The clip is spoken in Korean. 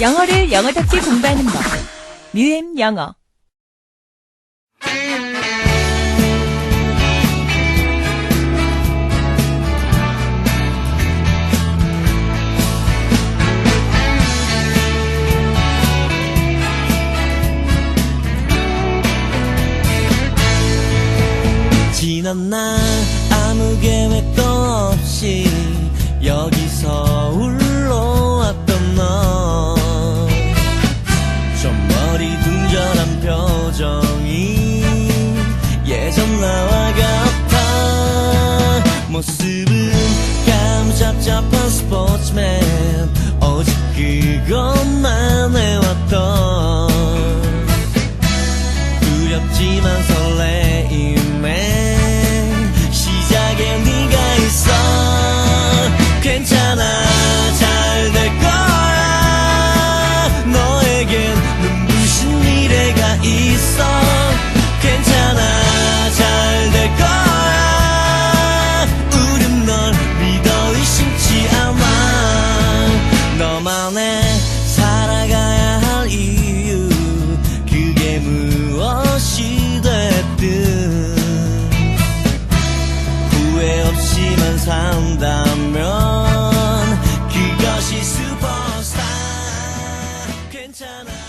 영어를 영어답게 공부하는 법. 뮤엠 영어. 날 아무 계획도 없이 여기서 울러왔던 너. 좀 머리 둥절한 표정이 예전 나와 같아. 모습은 감잡잡한 스포츠맨. 오직 그것만 해왔던. 두렵지만 잘 산다면 그것이 슈퍼스타 괜찮아.